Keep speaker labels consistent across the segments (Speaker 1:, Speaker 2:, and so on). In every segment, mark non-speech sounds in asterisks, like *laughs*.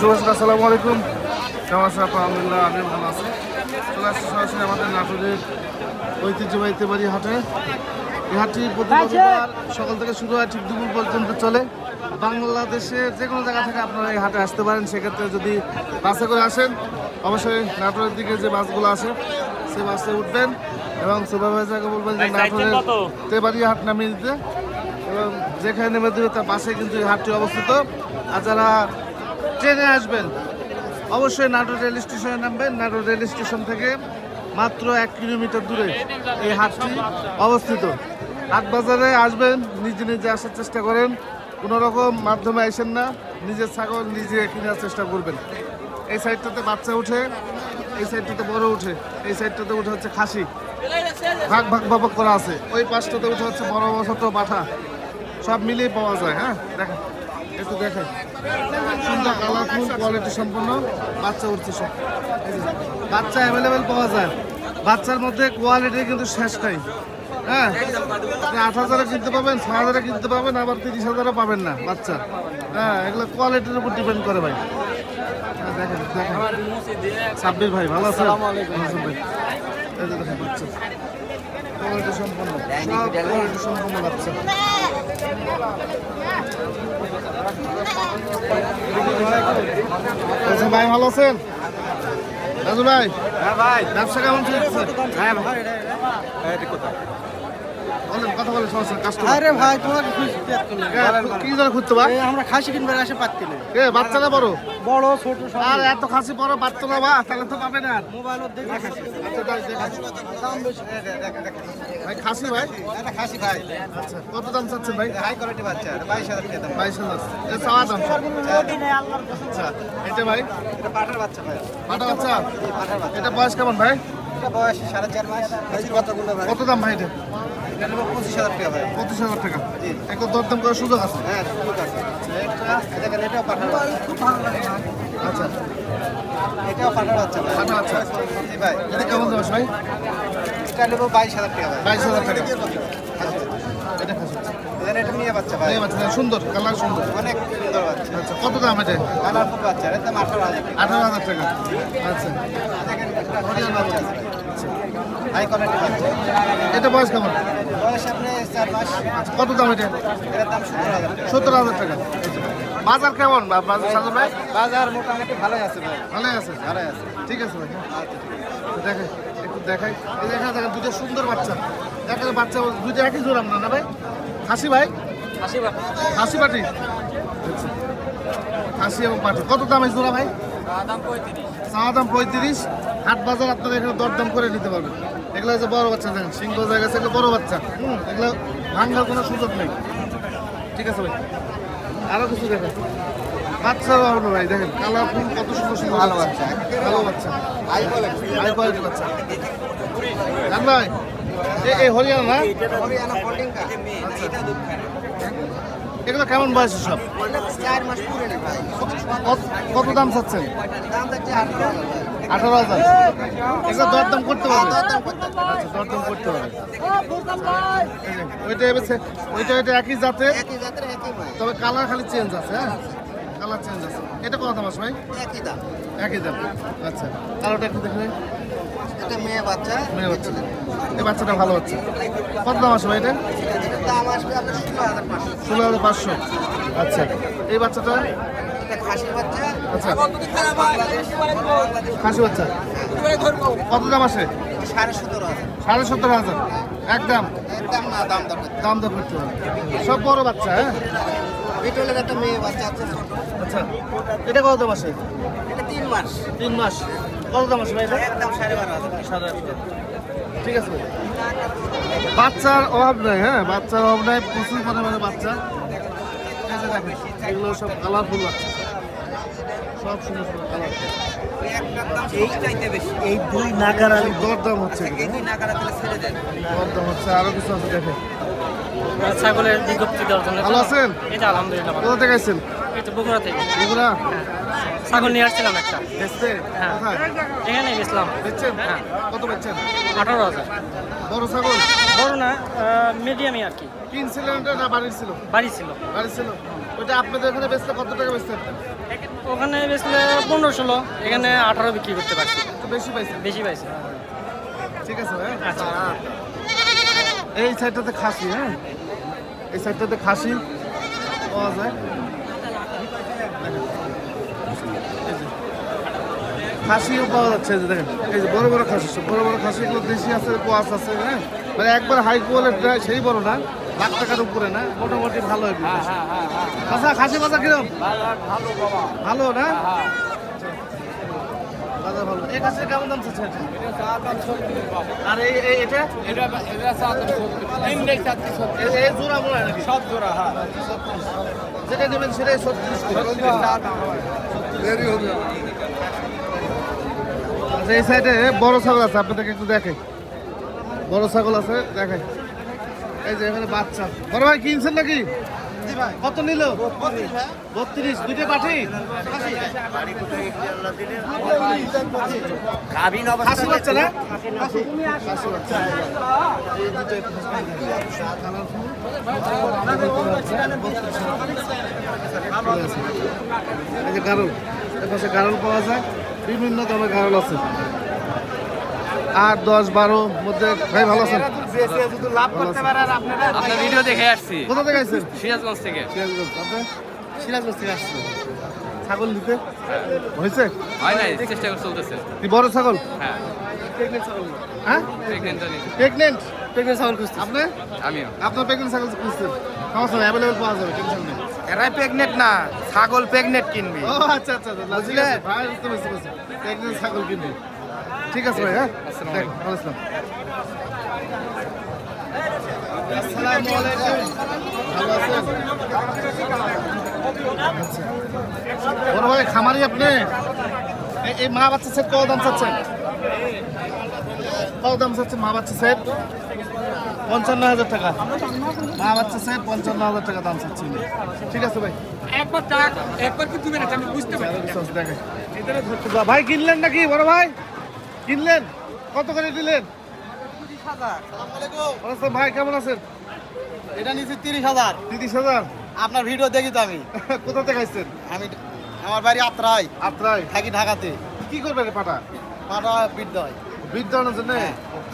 Speaker 1: তো আসসালামু আলাইকুম। কেমন আছেন আপনার? আলহামদুলিল্লাহ আমি ভালো আছি। চলে আসছি সরাসরি আমাদের নাটোরের ঐতিহ্যবাহী বাড়ি হাটে। এই হাটটি প্রতি রবিবার সকাল থেকে শুরু হয় ঠিক দুপুর পর্যন্ত চলে। বাংলাদেশের যে কোনো জায়গা থেকে আপনারা এই হাটে আসতে পারেন। সেক্ষেত্রে যদি বাসে করে আসেন অবশ্যই নাটোরের দিকে যে বাসগুলো আসে সেই বাসে উঠবেন এবং সুপারভাইজারকে বলবেন যে নাটোরের তেবাড়িয়া হাট নামিয়ে দিতে। এবং যেখানে নেমে দেবে তার পাশে কিন্তু এই হাটটি অবস্থিত। আর যারা ট্রেনে আসবেন, অবশ্যই নাটোর রেল স্টেশনে নামবেন। নাটোর রেল স্টেশন থেকে মাত্র এক কিলোমিটার দূরে এই হাটটি অবস্থিত। হাট বাজারে আসবেন, নিজে নিজে আসার চেষ্টা করেন। কোনো রকম মাধ্যমে আসেন না, নিজের ছাগল নিজে কেনার চেষ্টা করবেন। এই সাইডটাতে বাচ্চা উঠে, এই সাইডটাতে বড় উঠে, এই সাইডটাতে উঠে হচ্ছে খাসি। ভাগ ভাগ ভাগ করা আছে। ওই পাশটাতে উঠে হচ্ছে বড়, ছোট পাঠা। সব মিলিয়ে পাওয়া যায় হ্যাঁ? দেখেন, একটু দেখেন। সুন্দর কালারফুল কোয়ালিটি সম্পন্ন বাচ্চা উঠছে সব। বাচ্চা অ্যাভেলেবেল পাওয়া যায়। বাচ্চার মধ্যে কোয়ালিটি কিন্তু শেষ নাই। হ্যাঁ? আট হাজারে কিনতে পাবেন ছ হাজারে কিনতে পাবেন আবার তিরিশ হাজারে পাবেন না বাচ্চা। হ্যাঁ এগুলো কোয়ালিটির উপর ডিপেন্ড করে ভাই। হ্যাঁ, দেখেন দেখেন। সাব্বির ভাই ভালো আছেন? আছেন ভাই বাচ্চা। কোয়ালিটি সম্পন্ন সব কোয়ালিটি সম্পন্ন বাচ্চা আচ্ছা ভাই ভালো আছেন? রাজু ভাই
Speaker 2: হ্যাঁ ভাই।
Speaker 1: ব্যবসা কেমন চলছে?
Speaker 2: হ্যাঁ ভাই।
Speaker 1: বলেন কথা বলেন সমস্যা কাস্টমার
Speaker 2: আরে ভাই তোমার
Speaker 1: কি জন্য খুঁজতে ভাই
Speaker 2: আমরা খাসি কিনবার আসে পাচ্ছি না।
Speaker 1: এ বড়?
Speaker 2: বড় ছোট সব।
Speaker 1: আর এত খাসি বড় বাচ্চা না বা তাহলে তো পাবে না।
Speaker 2: দেখে খাসি।
Speaker 1: আচ্ছা
Speaker 2: দাম বেশি।
Speaker 1: ভাই খাসি ভাই?
Speaker 2: এটা খাসি ভাই।
Speaker 1: আচ্ছা কত দাম চাচ্ছেন ভাই?
Speaker 2: হাই কোয়ালিটি বাচ্চা এটা বাইশ হাজার টাকা দাম।
Speaker 1: বাইশ হাজার। এটা চাওয়া দাম। আচ্ছা এটা ভাই?
Speaker 2: এটা বাচ্চা ভাই।
Speaker 1: বাচ্চা?
Speaker 2: বাচ্চা।
Speaker 1: বয়স কেমন ভাই?
Speaker 2: বয়স সাড়ে চার মাস।
Speaker 1: কত দাম ভাই এটা?
Speaker 2: এটা নেব পঁচিশ হাজার টাকা ভাই।
Speaker 1: পঁচিশ হাজার টাকা। একদম দরদাম করার সুযোগ আছে?
Speaker 2: হ্যাঁ আছে। দেখেন এটাও বাচ্চা
Speaker 1: আচ্ছা।
Speaker 2: এটাও পাঠার বাচ্চা ভাই
Speaker 1: পাঠা
Speaker 2: জি ভাই।
Speaker 1: এটা কেমন দাম ভাই?
Speaker 2: এটা নেব বাইশ হাজার টাকা ভাই।
Speaker 1: বাইশ হাজার টাকা। এটা খাসি।
Speaker 2: এখানে এটা মেয়ে বাচ্চা ভাই।
Speaker 1: বাচ্চা সুন্দর কালার সুন্দর।
Speaker 2: অনেক সুন্দর বাচ্চা।
Speaker 1: আচ্ছা কত দাম এটা?
Speaker 2: কালারফুল বাচ্চা এর দাম আঠারো হাজার টাকা।
Speaker 1: আঠারো হাজার টাকা। আচ্ছা।
Speaker 2: দেখেন এটা হরিয়ানা বাচ্চা আছে। হাই কোয়ালিটি বাচ্চা।
Speaker 1: এটা বয়স কেমন?
Speaker 2: বয়স আপনি চার মাস।
Speaker 1: কত দাম এটা?
Speaker 2: এটার দাম সত্তর হাজার টাকা।
Speaker 1: বাজার কেমন বা- বাজার সাজার ভাই?
Speaker 2: বাজার মোটামুটি ভালোই আছে ভাই।
Speaker 1: ভালোই আছে?
Speaker 2: ভালোই আছে।
Speaker 1: ঠিক আছে ভাই। তো দেখাই একটু দেখাই। এই দেখা দেখেন দুটো সুন্দর বাচ্চা। একটা বাচ্চা দুইটা একই জোড়াম না না ভাই? খাসি ভাই? খাসি পাটি আচ্ছা। খাসি এবং পাটি কত দাম এই জোড়া ভাই? চাওয়া দাম পঁয়ত্রিশ হাট বাজার আপনারা এখানে দরদাম করে নিতে পারবেন। এগুলো হচ্ছে বড় বাচ্চা দেখেন সিংহ জায়গা আছে এগুলো বড় বাচ্চা। এগুলো ভাঙার কোনো সুযোগ নেই। ঠিক আছে ভাই? আরও কিছু দেখেন। বাচ্চাও হবে ভাই দেখেন কালারফুল কত সুন্দর সুন্দর
Speaker 2: ভালো বাচ্চা।
Speaker 1: ভালো বাচ্চা।
Speaker 2: হাই কোয়ালিটি
Speaker 1: বাচ্চা। জান ভাই এই হরিয়ানা না?
Speaker 2: হরিয়ানা ফোল্ডিংটা এটা দুধ
Speaker 1: এগুলো কেমন বয়স সব?
Speaker 2: চার মাস পুরে নেই ভাই।
Speaker 1: কত- কত দাম চাচ্ছেন?
Speaker 2: দাম আঠারো হাজার।
Speaker 1: এগুলো দরদাম করতে পারবে
Speaker 2: দরদাম করতে হবে।
Speaker 1: আচ্ছা দরদাম করতে হবে। এই যে, ওইটা এবার ওইটা ওইটা একই জাতের?
Speaker 2: একই জাতের একই ভাই।
Speaker 1: তবে কালার খালি চেঞ্জ আছে হ্যাঁ? কালার চেঞ্জ আছে। এটা কত দাম আছে ভাই?
Speaker 2: একই দাম।
Speaker 1: একই দাম। আচ্ছা কালোটা একটু দেখবে
Speaker 2: এটা মেয়ে বাচ্চা।
Speaker 1: মেয়ে বাচ্চা। এই বাচ্চাটা ভালো হচ্ছে কত দাম ভাই এটা?
Speaker 2: দাম আসবে আপনার ষোলো হাজার পাঁচশো।
Speaker 1: ষোলো হাজার পাঁচশো। আচ্ছা। এই বাচ্চাটা?
Speaker 2: বাচ্চা।
Speaker 1: আচ্ছা। খাসি বাচ্চা। কত দাম আছে
Speaker 2: সাড়ে সতেরো হাজার।
Speaker 1: সাড়ে সত্তর হাজার। একদম।
Speaker 2: একদম না দাম দর করতে
Speaker 1: হবে। সব বড় বাচ্চা হ্যাঁ?
Speaker 2: বিটলের একটা মেয়ে বাচ্চা আছে
Speaker 1: আচ্ছা। এটা কত দাম আছে
Speaker 2: এটা তিন মাস।
Speaker 1: তিন মাস। কত দাম আছে
Speaker 2: একদম সাড়ে বারো
Speaker 1: সাড়ে ঠিক আছে বাচ্চার অভাব নেই হ্যাঁ? বাচ্চার অভাব নেই প্রচুর পরিমাণে বাচ্চা। এগুলো সব কালারফুল বাচ্চা। সব সুন্দর সুন্দর কালার
Speaker 2: এই চাইতে বেশি।
Speaker 3: এই দুই নাগার
Speaker 1: দরদাম হচ্ছে দরদাম হচ্ছে আরও কিছু আছে দেখেন।
Speaker 4: ছাগলের বিজ্ঞপ্তি দেওয়ার জন্য
Speaker 1: ভালো আছেন?
Speaker 4: এটা আলহামদুলিল্লাহ
Speaker 1: কোথা থেকে আসছেন
Speaker 4: এই বগুড়া থেকে।
Speaker 1: এগুলা
Speaker 4: ছাগল নিয়ে আসছিলাম একটা। হ্যাঁ। এখানে বেচলাম। হ্যাঁ।
Speaker 1: কত বেচছেন?
Speaker 4: আঠারো হাজার।
Speaker 1: বড় ছাগল?
Speaker 4: বড় না মিডিয়ামই আর কি।
Speaker 1: কিনছিলেন ওটা না বাড়ির ছিল?
Speaker 4: বাড়ি ছিল।
Speaker 1: ছিল। ওটা আপনাদের এখানে বেচতে কত টাকা বেচতে পারতেন
Speaker 5: ওখানে বেচলে পনেরো ষোলো এখানে আঠারো বিক্রি করতে পারছি।
Speaker 3: বেশি পাইছেন?
Speaker 5: বেশি পাইছি।
Speaker 3: ঠিক আছে ভাই
Speaker 5: আচ্ছা।
Speaker 3: এই সাইডটাতে খাসি হ্যাঁ? এই সাইডটাতে খাসি পাওয়া যায় এই যে। খাসিও পাওয়া যাচ্ছে যে দেখেন এই যে বড় বড় খাসি বড় বড় খাসি এগুলো দেশি আছে কোয়াশ আছে হ্যাঁ? মানে একবার হাই কোয়ালিটি সেই বড় না লাখ টাকার উপরে না মোটামুটি ভালো হবে আচ্ছা খাসি বাজার কিরম ভালো না? বাজার ভালো। এই খাসির কেমন দাম চাচ্ছে আর এই এটা? এই- এই জোড়া মনে হয় নাকি?
Speaker 2: সব জোড়া হ্যাঁ।
Speaker 3: যেটা নেবেন সেটাই ছত্রিশ আচ্ছা এই সাইডে বড় ছাগল আছে আপনাদেরকে একটু দেখে বড় ছাগল আছে দেখাই। এই যে এখানে বাচ্চা। বড় ভাই কিনছেন নাকি? কত নিল? বত্রিশ দুইটা পাঠি? খাসি বাচ্চা না? গারল এর পাশে গারল পাওয়া যায়। বিভিন্ন দামের গারল আছে। আট দশ বারো মধ্যে ভাই ভালো আছেন?
Speaker 2: আপনারা
Speaker 1: আপনার ভিডিও দেখে আসছি।
Speaker 3: কোথা থেকে আসছেন?
Speaker 1: সিরাজগঞ্জ থেকে।
Speaker 3: সিরাজগঞ্জ আপনি? সিরাজগঞ্জ থেকে আসছেন। ছাগল নিতে? হয়েছে?
Speaker 1: হয় নাই চেষ্টা করে চলতেছে।
Speaker 3: কি বড় ছাগল?
Speaker 1: হ্যাঁ।
Speaker 3: হ্যাঁ?
Speaker 1: প্রেগনেন্ট
Speaker 3: প্রেগনেন্ট প্রেগনেন্ট ছাগল খুঁজতে আপনি?
Speaker 1: আমিও।
Speaker 3: আপনার প্রেগনেন্ট ছাগল খুঁজছেন সমস্যা নেই অ্যাভেলেবেল পাওয়া যাবে টেনশন নেই।
Speaker 2: এরাই প্রেগনেন্ট না ছাগল প্রেগনেন্ট কিনবি।
Speaker 3: ও আচ্ছা আচ্ছা আচ্ছা বুঝলে? ভাই বুঝতে পারছি বুঝতে পারছি। প্রেগনেন্ট ছাগল কিনবে। ঠিক আছে ভাই হ্যাঁ?
Speaker 1: আসসালামু
Speaker 3: ভালো আসসালামু আলাইকুম। ভালো আছেন? আচ্ছা। বড় ভাই খামারি আপনি? এই- এই মা বাচ্চা সেট কত দাম চাচ্ছেন? কত দাম চাচ্ছেন? মা বাচ্চা সেট পঞ্চান্ন হাজার টাকা। মা বাচ্চা সেট পঞ্চান্ন হাজার টাকা দাম চাচ্ছি ঠিক আছে ভাই।
Speaker 1: একবার একবার কি দিবেন আমি বুঝতে
Speaker 3: সস ভাই কিনলেন নাকি? বড় ভাই? কিনলেন? কত করে দিলেন? আচ্ছা, ভাই কেমন আছেন?
Speaker 2: এটা নিচ্ছি তিরিশ হাজার।
Speaker 3: তিরিশ হাজার?
Speaker 2: আপনার ভিডিও দেখি তো আমি। *laughs*
Speaker 3: কোথা থেকে আসছেন?
Speaker 2: আমি আমার বাড়ি আত্রাই।
Speaker 3: আত্রাই।
Speaker 2: থাকি ঢাকাতে।
Speaker 3: কি করবেন রে পাটা?
Speaker 2: পাটা বিদ্যায়।
Speaker 3: বিদ্যানের জন্য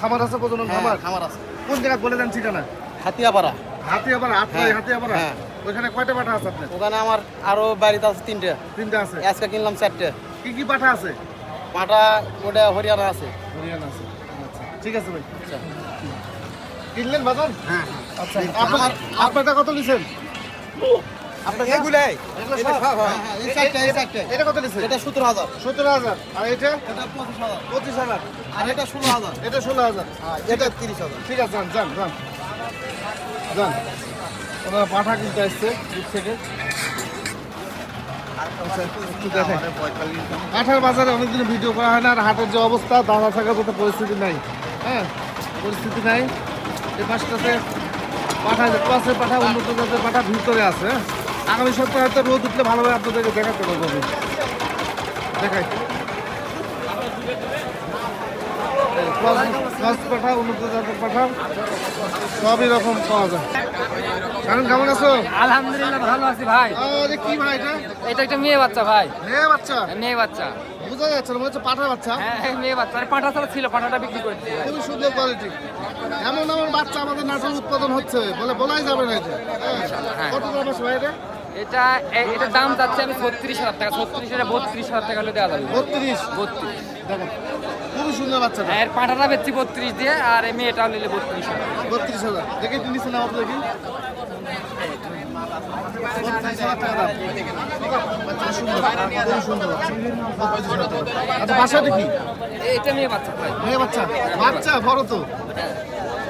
Speaker 3: খামার আছে প্রজনন খামার
Speaker 2: হ্যাঁ, খামার? আছে।
Speaker 3: কোন জায়গা বলে দেন ঠিকানা?
Speaker 2: হাতিয়াপাড়া।
Speaker 3: হাতি আবার আত্রাই
Speaker 2: হ্যাঁ,
Speaker 3: হাতি আবার
Speaker 2: হ্যাঁ।
Speaker 3: ওইখানে কয়টা পাঠা আছে আপনার?
Speaker 2: ওখানে আমার আরও বাড়িতে আছে তিনটে।
Speaker 3: তিনটা আছে?
Speaker 2: আজকে কিনলাম চারটে।
Speaker 3: কি কি পাঠা আছে?
Speaker 2: পাটা ওটা হরিয়ানা আছে।
Speaker 3: হরিয়ানা আছে। আচ্ছা ঠিক আছে ভাই। কিনলেন বাজার?
Speaker 2: হ্যাঁ
Speaker 3: আচ্ছা আপনার আপনারটা কত নিছেন? আপনার
Speaker 2: এগুলাই। এটা হ্যাঁ, হ্যাঁ,
Speaker 3: কত
Speaker 2: সতেরো হাজার।
Speaker 3: সতেরো হাজার। আর এটা?
Speaker 2: এটা পঁচিশ হাজার।
Speaker 3: পঁচিশ হাজার।
Speaker 2: আর এটা ষোলো হাজার।
Speaker 3: এটা ষোলো হাজার।
Speaker 2: এটা তিরিশ হাজার।
Speaker 3: ঠিক আছে যান যান যান। যান। ওনারা পাঠা কিনতে আসছে দূর থেকে। আচ্ছা, বাজারে অনেকদিন ভিডিও করা হয় না আর হাটের যে অবস্থা দাদা থাকার মতো পরিস্থিতি নাই। হ্যাঁ পরিস্থিতি নাই। এই পাশটাতে পাঠা পাশে পাঠা উন্নত জাতের পাঠা ভিতরে আছে হ্যাঁ? আগামী সপ্তাহে হয়তো রোদ উঠলে ভালোভাবে আপনাদেরকে দেখাতে পারব। দেখাই। পাঠা উন্নত জাতের পাঠা সবই রকম পাওয়া যায়। কারণ কেমন আছো?
Speaker 5: আলহামদুলিল্লাহ ভালো আছি ভাই।
Speaker 3: আরে কি ভাই এটা?
Speaker 5: এটা একটা মেয়ে বাচ্চা ভাই।
Speaker 3: বাচ্চা?
Speaker 5: মেয়ে বাচ্চা।
Speaker 3: বোঝা যাচ্ছে না মনে হচ্ছে পাঠা বাচ্চা।
Speaker 5: হ্যাঁ মেয়ে বাচ্চা। আর পাঁঠা ছাড়া ছিল পাঁঠাটা বিক্রি করে
Speaker 3: খুবই সুন্দর কোয়ালিটি এমন এমন বাচ্চা আমাদের নাটোর উৎপাদন হচ্ছে বলে বলাই যাবে না এটা হ্যাঁ। কত ভাই এটা?
Speaker 5: এটা এ- এটার দাম যাচ্ছে আমি ছত্রিশ হাজার টাকা ছত্রিশ হাজার বত্রিশ হাজার টাকা হলে দেওয়া যাবে।
Speaker 3: বত্রিশ?
Speaker 5: বত্রিশ।
Speaker 3: দেখেন খুবই সুন্দর বাচ্চাটা
Speaker 5: এর পাঁঠাটা বেচছি বত্রিশ দিয়ে আর এই মেয়েটাও নিলে বত্রিশ হাজার।
Speaker 3: বত্রিশ হাজার। দেখে দেখি। হাজার টাকা সুন্দর খুবই বাচ্চা। কি?
Speaker 5: এটা মেয়ে বাচ্চা ভাই।
Speaker 3: মেয়ে বাচ্চা? বাচ্চা বড় তো।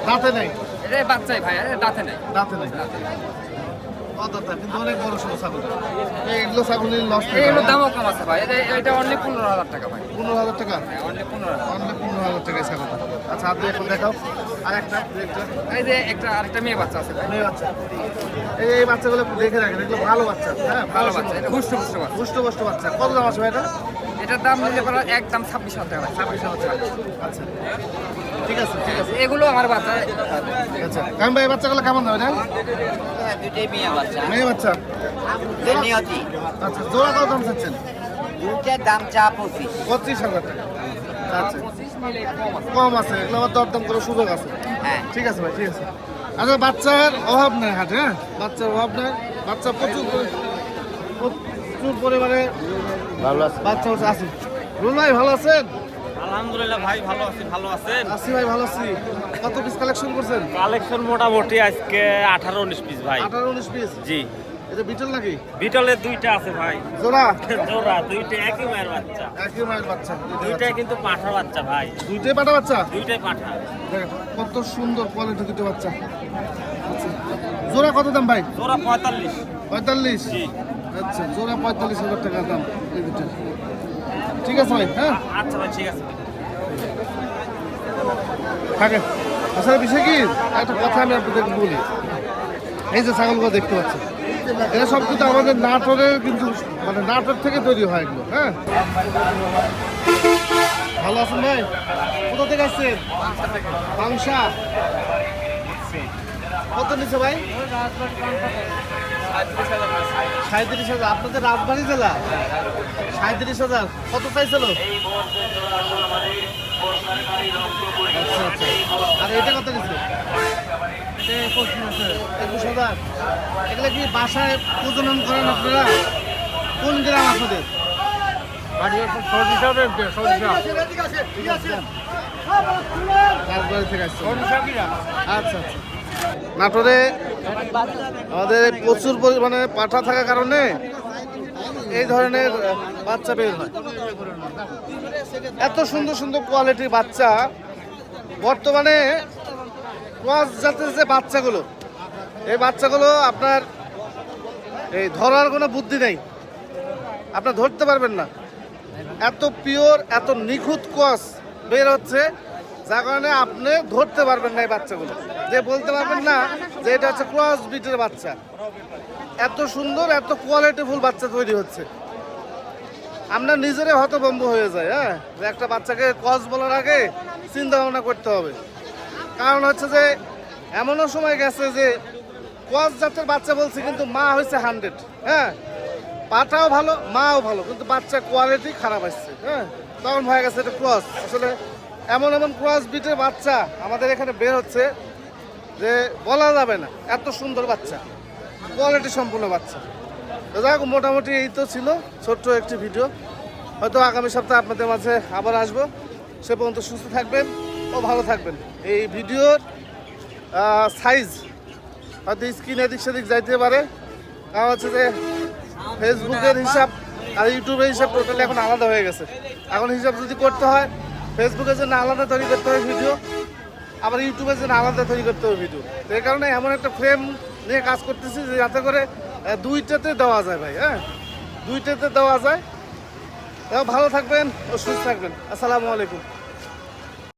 Speaker 3: দাঁতে নাই?
Speaker 5: এটা বাচ্চাই ভাই দাঁতে নাই।
Speaker 3: দাঁতে নাই। কিন্তু অনেক বড় সড়ো ছাগল। এগুলো ছাগলের লস
Speaker 5: এগুলোর দামও কম আছে ভাই। এটা অনলি পনেরো হাজার টাকা ভাই।
Speaker 3: পনেরো হাজার টাকা?
Speaker 5: অনলি পনেরো
Speaker 3: অনলি পনেরো হাজার টাকা ছাগল আচ্ছা আপনি এখন দেখাও। আর একটা
Speaker 5: এই যে একটা আরেকটা মেয়ে বাচ্চা আছে
Speaker 3: মেয়ে বাচ্চা। এই বাচ্চাগুলো দেখে রাখেন এগুলো ভালো বাচ্চা হ্যাঁ
Speaker 5: ভালো বাচ্চা এটা হুষ্ট হুষ্ট বাচ্চা
Speaker 3: পুষ্ট পুষ্ট বাচ্চা। কত দাম আছে এটা?
Speaker 5: এটার দাম নিলে পরে একদম ছাব্বিশ হাজার টাকা ছাব্বিশ হাজার টাকা।
Speaker 3: আচ্ছা। ঠিক আছে ঠিক আছে।
Speaker 5: এগুলো আমার বাচ্চা।
Speaker 3: আচ্ছা কাম ভাই এই বাচ্চাগুলো কেমন দাম এটা
Speaker 2: দুটোই মেয়ে বাচ্চা।
Speaker 3: মেয়ে বাচ্চা?
Speaker 2: নিয়তি।
Speaker 3: আচ্ছা জোড়া কত দাম চাচ্ছেন?
Speaker 2: দুটার দাম চা পঁচিশ।
Speaker 3: পঁচিশ হাজার টাকা। আচ্ছা। কম আছে। এগুলো আবার দরদাম করে সুযোগ আছে।
Speaker 2: হ্যাঁ।
Speaker 3: ঠিক আছে ভাই ঠিক আছে। আচ্ছা বাচ্চার অভাব নেই হাটে হ্যাঁ? বাচ্চার অভাব নেই। বাচ্চা প্রচুর প্রচুর পরিমাণে
Speaker 4: ভালো আছে।
Speaker 3: বাচ্চা আছে রুল ভাই ভালো আছেন?
Speaker 4: আলহামদুলিল্লাহ ভাই ভালো আছি ভালো আছেন?
Speaker 3: ভাই ভালো আছি। কত পিস কালেকশন করছেন?
Speaker 4: কালেকশন মোটামুটি আজকে আঠারো উনিশ পিস ভাই।
Speaker 3: আঠারো উনিশ পিস
Speaker 4: জি।
Speaker 3: এটা বিটল নাকি?
Speaker 4: বিটলের দুইটা আছে ভাই।
Speaker 3: জোড়া?
Speaker 4: জোড়া দুইটা একই মায়ের বাচ্চা।
Speaker 3: একই মায়ের বাচ্চা।
Speaker 4: দুইটাই কিন্তু পাঠা বাচ্চা ভাই।
Speaker 3: দুইটাই পাটা বাচ্চা?
Speaker 4: দুইটাই পাঠা
Speaker 3: কত সুন্দর কোয়ালিটি দুটো বাচ্চা। জোড়া কত দাম ভাই?
Speaker 4: জোড়া পঁয়তাল্লিশ।
Speaker 3: পঁয়তাল্লিশ?
Speaker 4: জি।
Speaker 3: আচ্ছা জোড়া পঁয়তাল্লিশ হাজার টাকার দাম এই দুটো ঠিক আছে ভাই হ্যাঁ?
Speaker 4: আচ্ছা ভাই ঠিক আছে।
Speaker 3: থাকে। আসলে বিষয় কি? একটা কথা আমি আপনাদেরকে বলি। এই যে ছাগলগুলো দেখতে পাচ্ছেন এরা সব কিন্তু আমাদের নাটোরের কিন্তু মানে নাটোর থেকে তৈরি হয় এগুলো হ্যাঁ? ভালো আছেন ভাই? কোথা থেকে আসছেন? পাংশা কত নিচ্ছে ভাই? সাঁত্রিশ হাজার। আপনাদের রাজবাড়ি জেলা? সাঁত্রিশ হাজার। কত চাইছিল? আচ্ছা আচ্ছা। আর এটা কত নিচ্ছে একুশ হাজার। এগুলো কি বাসায় প্রজনন করেন আপনারা? কোন গ্রাম আপনাদের? আচ্ছা আচ্ছা। নাটোরে আমাদের প্রচুর পরিমাণে পাঠা থাকার কারণে এই ধরনের বাচ্চা বের হয়। এত সুন্দর সুন্দর কোয়ালিটির বাচ্চা। বর্তমানে ক্রস জাতের যে বাচ্চাগুলো, এই বাচ্চাগুলো আপনার, এই ধরার কোনো বুদ্ধি নেই। আপনার ধরতে পারবেন না। এত পিওর এত নিখুঁত ক্রস বের হচ্ছে, যার কারণে আপনি ধরতে পারবেন না এই বাচ্চাগুলো। যে বলতে পারবেন না যে এটা হচ্ছে ক্রস বিটের বাচ্চা। এত সুন্দর, এত কোয়ালিটিফুল বাচ্চা তৈরি হচ্ছে। আমরা নিজেরাই হতভম্ব হয়ে যায় হ্যাঁ? যে একটা বাচ্চাকে ক্রস বলার আগে চিন্তা ভাবনা করতে হবে। কারণ হচ্ছে যে, এমনও সময় গেছে যে ক্রস জাতের বাচ্চা বলছে কিন্তু মা হয়েছে হান্ড্রেড হ্যাঁ? পাটাও ভালো, মাও ভালো, কিন্তু বাচ্চার কোয়ালিটি খারাপ আসছে হ্যাঁ? তখন হয়ে গেছে এটা ক্রস আসলে এমন এমন ক্রস বিটের বাচ্চা আমাদের এখানে বের হচ্ছে। যে বলা যাবে না এত সুন্দর বাচ্চা কোয়ালিটি সম্পূর্ণ বাচ্চা। তো যাই হোক, মোটামুটি এই তো ছিল ছোট্ট একটি ভিডিও হয়তো আগামী সপ্তাহে আপনাদের মাঝে আবার আসব। সে পর্যন্ত সুস্থ থাকবেন ও ভালো থাকবেন। এই ভিডিওর সাইজ হয়তো স্ক্রিন এদিক সেদিক যাইতে পারে। কারণ হচ্ছে যে ফেসবুকের হিসাব আর ইউটিউবের হিসাব টোটালি এখন আলাদা হয়ে গেছে। এখন হিসাব যদি করতে হয় ফেসবুকের জন্য আলাদা তৈরি করতে হয় ভিডিও আবার ইউটিউবে জন্য আলাদা তৈরি করতে হবে ভিডিও তো এই কারণে এমন একটা ফ্রেম নিয়ে কাজ করতেছি যে যাতে করে দুইটাতে দেওয়া যায় ভাই হ্যাঁ? দুইটাতে দেওয়া যায়। ভালো থাকবেন ও সুস্থ থাকবেন। আসসালামু আলাইকুম।